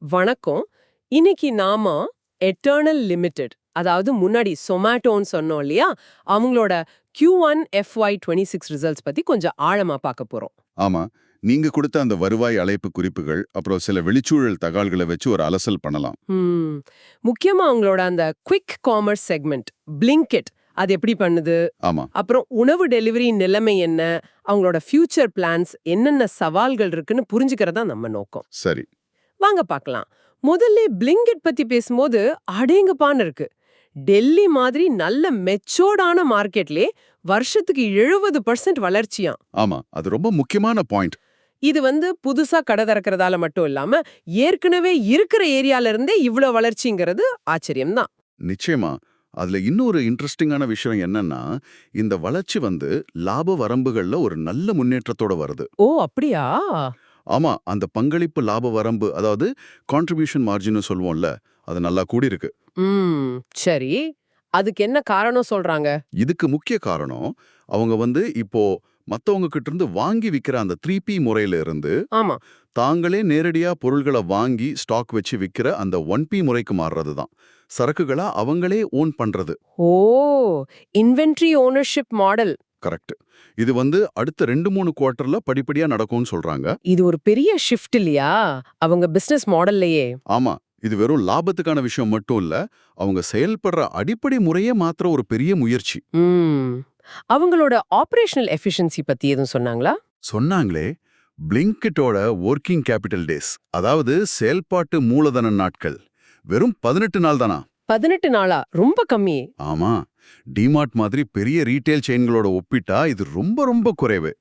வணக்கம். இன்னைக்கு நாம எட்டர்னல் லிமிடெட் அதாவது முன்னாடி சொமாட்டோன்னு சொன்னோம் இல்லையா? அவங்களோட Q1 one FY twenty six results பத்தி கொஞ்சம் ஆழமா பார்க்க போறோம். ஆமா. நீங்க கொடுத்த அந்த வருவாய் அழைப்பு குறிப்புகள் அப்புறம் சில வெளிச்சூழல் தகவல்களை வச்சு ஒரு அலசல் பண்ணலாம். முக்கியமா அவங்களோட அந்த குவிக் காமர்ஸ் செக்மெண்ட் பிளிங்கெட் அது எப்படி பண்ணுது? ஆமா. அப்புறம் உணவு டெலிவரி நிலைமை என்ன? அவங்களோட ஃபியூச்சர் பிளான்ஸ் என்னென்ன சவால்கள் இருக்குன்னு புரிஞ்சுக்கிறதா நம்ம நோக்கம். சரி. வாங்க பார்க்கலாம். முதல்ல பிளிங்கெட் பத்தி பேசும்போது அடேங்கப்பான்னு இருக்கு. டெல்லி மாதிரி நல்ல மெச்சோர்டான மார்க்கெட்லே வருஷத்துக்கு எழுபது பர்சன்ட் வளர்ச்சியாம். ஆமா அது ரொம்ப முக்கியமான பாயிண்ட். இது வந்து புதுசா கடை திறக்கறதால மட்டும் இல்லாம ஏற்கனவே இருக்கிற ஏரியால இருந்தே இவ்ளோ வளர்ச்சிங்கிறது ஆச்சரியம்தான். நிச்சயமா. அதுல இன்னொரு இன்ட்ரெஸ்டிங்கான விஷயம் என்னன்னா இந்த வளர்ச்சி வந்து லாப வரம்புகள்ல ஒரு நல்ல முன்னேற்றத்தோட வருது. ஓ அப்படியா? ஆமா அந்த பங்களிப்பு லாப வரம்பு அதாவது கான்ட்ரிபியூஷன் மார்ஜின் சொல்லுவோம்ல அது நல்லா கூடியிருக்கு. ம் சரி. அதுக்கு என்ன காரணம் சொல்றாங்க? இதுக்கு முக்கிய காரணம் அவங்க வந்து இப்போ மத்தவங்க கிட்ட இருந்து வாங்கி விக்கிற அந்த த்ரீ பி முறையில இருந்து ஆமா. தாங்களே நேரடியா பொருள்களை வாங்கி ஸ்டாக் வச்சு விக்கிற அந்த ஒன் பி முறைக்கு மாறுறது தான் சரக்குகளா அவங்களே ஓன் பண்றது. ஓ இன்வென்ட்ரி ஓனர்ஷிப் மாடல் கரெக்ட். இது வந்து அடுத்த ரெண்டு மூணு குவார்ட்டர்ல படிப்படியா நடக்கும்னு சொல்றாங்க. இது ஒரு பெரிய ஷிஃப்ட் இல்லையா? அவங்க பிசினஸ் மாடல்லையே. ஆமா. இது வெறும் லாபத்துக்கான விஷயம் மட்டும் இல்ல அவங்க செயல்படுற அடிப்படை முறையே மாத்திர ஒரு பெரிய முயற்சி. அவங்களோட ஆபரேஷனல் எஃபிஷியன்சி பத்தி எதுவும் சொன்னாங்களா? சொன்னாங்களே பிளிங்கிட்டோட ஒர்க்கிங் கேபிட்டல் டேஸ் அதாவது செயல்பாட்டு மூலதன நாட்கள் வெறும் பதினெட்டு நாள் தானா? பதினெட்டு நாளா ரொம்ப கம்மி. ஆமா. டிமார்ட் மாதிரி பெரிய ரீட்டைல் செயின்களோட ஒப்பிட்டா இது ரொம்ப ரொம்ப குறைவு.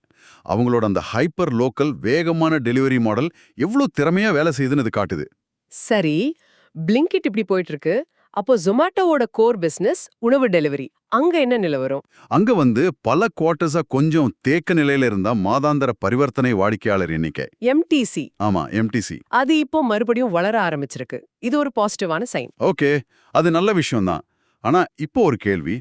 அவங்களோட அந்த ஹைப்பர் லோக்கல் வேகமான டெலிவரி மாடல் எவ்வளவு திறமையா வேலை செய்யுதுன்னு இது காட்டுது. சரி பிளிங்கிட் இப்படி போயிட்டு இருக்கு. அப்போ ஜொமேட்டோவோட கோர் பிசினஸ் உணவு டெலிவரி அங்க என்ன நிலவரம் அங்க வந்து பல குவார்ட்டர்ஸா கொஞ்சம் தேக்க நிலையில இருந்தா மாதாந்திர பரிவர்த்தனை வாடிக்கையாளர் எண்ணிக்கை. எம்டிசி ஆமா எம்டிசி அது இப்போ மறுபடியும் வளர ஆரம்பிச்சிருக்கு. இது ஒரு பாசிட்டிவான சைன் ஓகே அது நல்ல விஷயம்தான். ஆனா இப்போ ஒரு கேள்வி.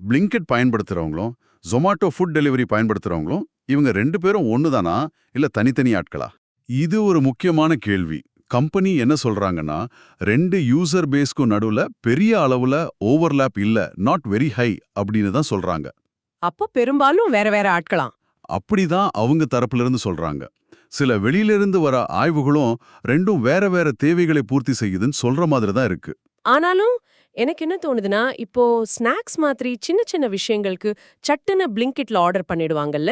பிளிங்கெட் பயன்படுத்துறவங்களும் ஜொமாட்டோ ஃபுட் டெலிவரி பயன்படுத்துறவங்களும் இவங்க ரெண்டு பேரும் ஒண்ணுதானா? இல்ல தனித்தனி ஆட்களா? இது ஒரு முக்கியமான கேள்வி. கம்பெனி என்ன சொல்றாங்கன்னா ரெண்டு யூசர் பேஸ்க்கும் நடுவுல பெரிய அளவுல ஓவர்லாப் இல்ல நாட் வெரி ஹை அப்படின்னு தான் சொல்றாங்க. அப்போ பெரும்பாலும் வேற வேற ஆட்களாம். அப்படிதான் அவங்க தரப்புல இருந்து சொல்றாங்க. சில வெளியிலிருந்து வர ஆய்வுகளும் ரெண்டும் வேற வேற தேவைகளை பூர்த்தி செய்யுதுன்னு சொல்ற மாதிரி தான் இருக்கு. ஆனாலும் எனக்கு என்ன தோணுதுன்னா இப்போ ஸ்நாக்ஸ் மாதிரி சின்ன சின்ன விஷயங்களுக்கு சட்டுன்னு பிளிங்கிட்ல ஆர்டர் பண்ணிடுவாங்கல்ல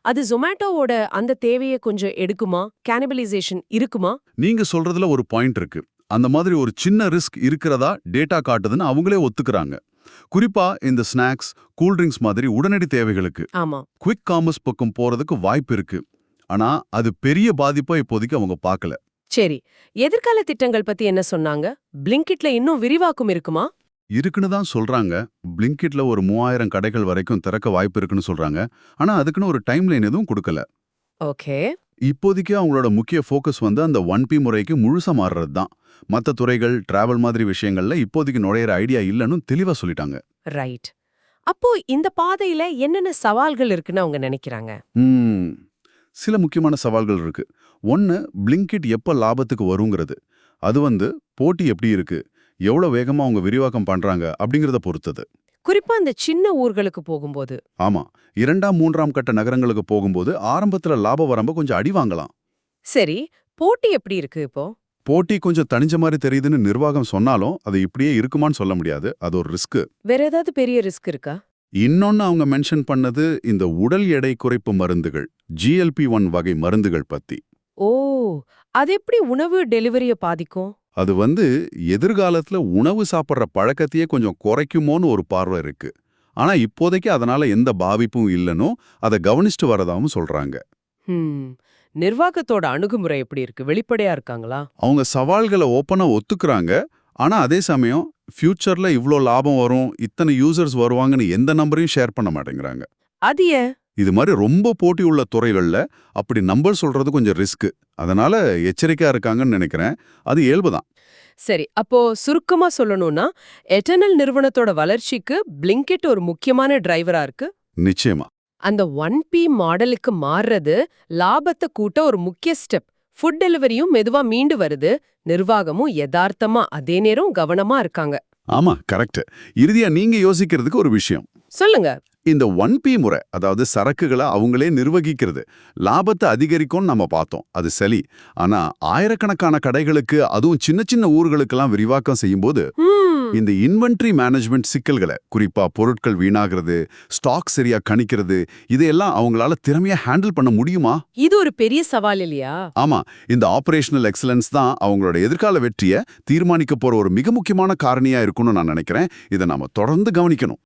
அது ஜொமேட்டோவோட அந்த தேவையை கொஞ்சம் எடுக்குமா? கேனிபலைசேஷன் இருக்குமா? நீங்க சொல்றதுல ஒரு பாயிண்ட் இருக்கு. அந்த மாதிரி ஒரு சின்ன ரிஸ்க் இருக்கிறதா டேட்டா காட்டுதுன்னு அவங்களே ஒத்துக்கறாங்க. குறிப்பா இந்த ஸ்நாக்ஸ் கூல்ட்ரிங்க்ஸ் மாதிரி உடனடி தேவைகளுக்கு ஆமா. குவிக் காமர்ஸ் பக்கம் போறதுக்கு வாய்ப்பு இருக்கு. ஆனா அது பெரிய பாதிப்பா இப்போதைக்கு அவங்க பார்க்கல. சரி எதிர்கால திட்டங்கள் பத்தி என்ன சொன்னாங்க? பிளிங்கிட்ல இன்னும் விரிவாக்கம் இருக்குமா? இருக்குன்னு தான் சொல்றாங்க. பிளிங்கிட்ல ஒரு மூவாயிரம் கடைகள் வரைக்கும் திறக்க வாய்ப்பு இருக்குன்னு சொல்றாங்க. ஆனா அதுக்குன்னு ஒரு டைம் லைன் எதுவும் கொடுக்கல. ஓகே. இப்போதைக்கு அவங்களோட முக்கிய ஃபோக்கஸ் வந்து அந்த ஒன் பி முறைக்கு முழுசா மாறுறது தான். மற்ற துறைகள் டிராவல் மாதிரி விஷயங்கள்ல இப்போதைக்கு நுழையிற ஐடியா இல்லைன்னு தெளிவா சொல்லிட்டாங்க. ரைட் அப்போ இந்த பாதையில என்னென்ன சவால்கள் இருக்குன்னு அவங்க நினைக்கிறாங்க? ம், சில முக்கியமான சவால்கள் இருக்கு. ஒன்னு பிளிங்கிட் எப்ப லாபத்துக்கு வருங்கிறது. அது வந்து போட்டி எப்படி இருக்கு? எவ்வளவு வேகமா அவங்க விரிவாக்கம் பண்றாங்க? அப்படிங்கறத பொறுத்தது. குறிப்பா இந்த சின்ன ஊர்களுக்கு போகும்போது. ஆமா. இரண்டாம் மூன்றாம் கட்ட நகரங்களுக்கு போகும்போது ஆரம்பத்துல லாப வரம்ப கொஞ்சம் அடி வாங்கலாம். சரி போட்டி எப்படி இருக்கு இப்போ? போட்டி கொஞ்சம் தனிஞ்ச மாதிரி தெரியுதுன்னு நிர்வாகம் சொன்னாலும் அது இப்படியே இருக்குமான்னு சொல்ல முடியாது. அது ஒரு ரிஸ்க் வேற ஏதாவது பெரிய ரிஸ்க் இருக்கா? இன்னொன்னு அவங்க மென்ஷன் பண்ணது இந்த உடல் எடை குறைப்பு மருந்துகள். ஜிஎல்பி ஒன் வகை மருந்துகள் பத்தி. ஓ அது எப்படி உணவு டெலிவரிய பாதிக்கும்? அது வந்து எதிர்காலத்துல உணவு சாப்பிட்ற பழக்கத்தையே கொஞ்சம் குறைக்குமோன்னு ஒரு பார்வை இருக்கு. ஆனா இப்போதைக்கு அதனால எந்த பாதிப்பும் இல்லைன்னு அதை கவனிச்சுட்டு வரதாவும் சொல்றாங்க. நிர்வாகத்தோட அணுகுமுறை எப்படி இருக்கு? வெளிப்படையா இருக்காங்களா? அவங்க சவால்களை ஓப்பனா ஒத்துக்குறாங்க. ஆனா அதே சமயம் ஃபியூச்சர்ல இவ்ளோ லாபம் வரும் இத்தனை யூசர்ஸ் வருவாங்கன்னு எந்த நம்பரையும் ஷேர் பண்ண மாட்டேங்கிறாங்க. அது ஏன்? இது மாதிரி ரொம்ப போட்டி உள்ள துறைகள்ல அப்படி நம்பர் சொல்றது கொஞ்சம் ரிஸ்க் அதனால எச்சரிக்கையா இருக்காங்கன்னு நினைக்கிறேன். அது இயல்புதான். சரி அப்போ சுருக்கமா சொல்லணும்னா எட்டர்னல் நிறுவனத்தோட வளர்ச்சிக்கு பிளிங்கெட் ஒரு முக்கியமான டிரைவரா இருக்கு? நிச்சயமா. அந்த ஒன் பி மாடலுக்கு மாறுறது லாபத்தை கூட்ட ஒரு முக்கிய ஸ்டெப் ஃபுட் டெலிவரியும் மெதுவா மீண்டு வருது. நிர்வாகமும் யதார்த்தமா அதே நேரம் கவனமா இருக்காங்க. ஆமா கரெக்ட் இறுதியா நீங்க யோசிக்கிறதுக்கு ஒரு விஷயம். சொல்லுங்க. இந்த ஒன் பி முறை அதாவது சரக்குகளை அவங்களே நிர்வகிக்கிறது லாபத்தை அதிகரிக்கும்னு நம்ம பார்த்தோம். அது சரி. ஆனா ஆயிரக்கணக்கான கடைகளுக்கு அதுவும் சின்ன சின்ன ஊர்களுக்கெல்லாம் விரிவாக்கம் செய்யும்போது இந்த இன்வென்ட்ரி மேனேஜ்மெண்ட் சிக்கல்களை குறிப்பா பொருட்கள் வீணாகிறது ஸ்டாக் சரியா கணிக்கிறது இதையெல்லாம் அவங்களால திறமையா ஹேண்டில் பண்ண முடியுமா? இது ஒரு பெரிய சவால் இல்லையா? ஆமா. இந்த ஆபரேஷனல் எக்ஸலன்ஸ் தான் அவங்களோட எதிர்கால வெற்றியை தீர்மானிக்க போற ஒரு மிக முக்கியமான காரணியா இருக்கும்னு நான் நினைக்கிறேன். இதை நாம தொடர்ந்து கவனிக்கணும்.